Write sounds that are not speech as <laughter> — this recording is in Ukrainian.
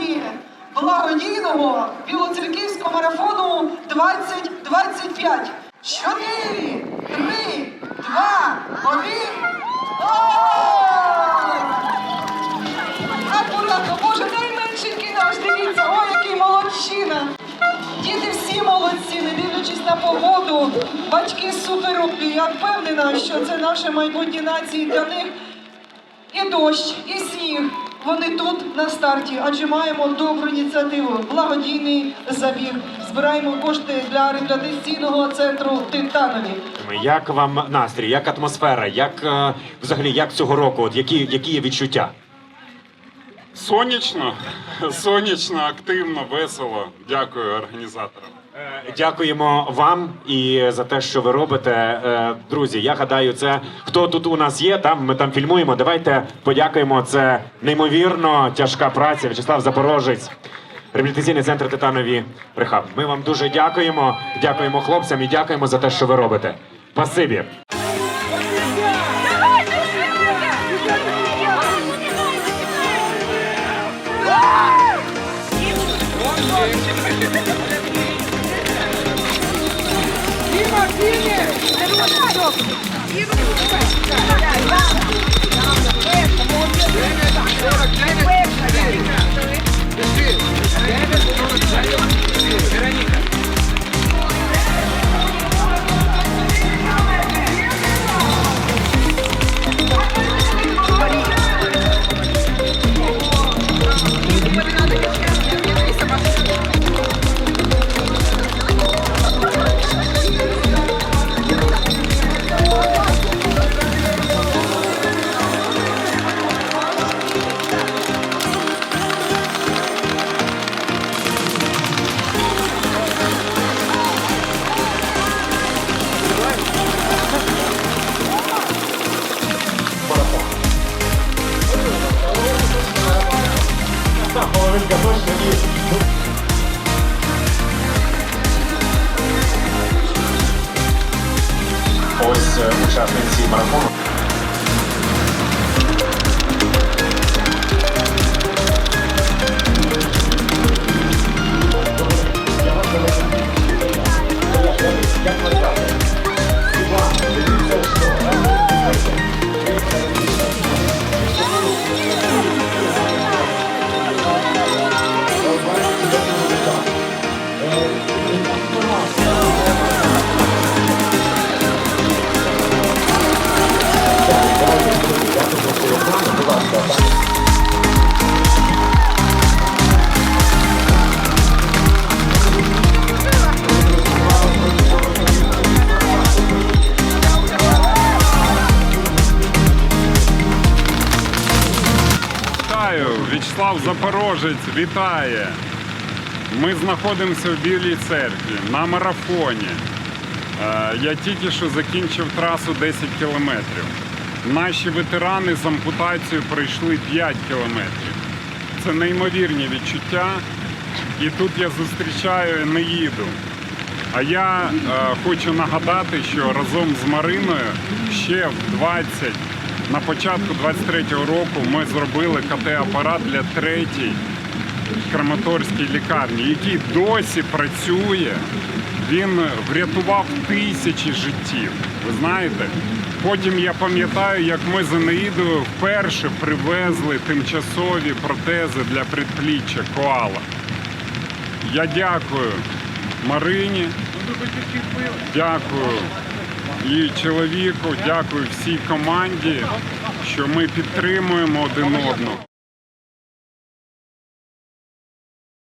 фіналі благодійного білоцерківського марафону 2025. Чотири, три, два, один. О! Акуратно, боже, найменшенький наш, дивіться, ой, який молодчина. Діти всі молодці, не дивлячись на погоду. Батьки суперові. Я впевнена, що це наше майбутнє нації для них. І дощ, і сніг. Вони тут на старті, адже маємо добру ініціативу. Благодійний забіг. Збираємо кошти для реабілітаційного центру Титанові. Як вам настрій, як атмосфера, як е, взагалі як цього року? От які, які є відчуття? Сонячно, <laughs> сонячно, активно, весело. Дякую організаторам. Е, Дякуємо вам і за те, що ви робите. Е, Друзі, я гадаю, це хто тут у нас є, там ми там фільмуємо. Давайте подякуємо. Це неймовірно тяжка праця. В'ячеслав Запорожець, реабілітаційний центр Титанові Рехаб. Ми вам дуже дякуємо. Дякуємо хлопцям і дякуємо за те, що ви робите. Спасибі. Дякую. Ось е, учасниці марафону. Вітаю, В'ячеслав Запорожець вітає. Ми знаходимося в Білій церкві на марафоні. Е, Я тільки що закінчив трасу 10 кілометрів. Наші ветерани з ампутацією пройшли 5 кілометрів. Це неймовірні відчуття. І тут я зустрічаю Енеїду. А я е, хочу нагадати, що разом з Мариною ще в 20, на початку 23-го року ми зробили КТ-апарат для третій Краматорській лікарні, який досі працює. Він врятував тисячі життів. Ви знаєте? Потім я пам'ятаю, як ми з Енеїдою вперше привезли тимчасові протези для предпліччя коала. Я дякую Марині, дякую і чоловіку, дякую всій команді, що ми підтримуємо один одного.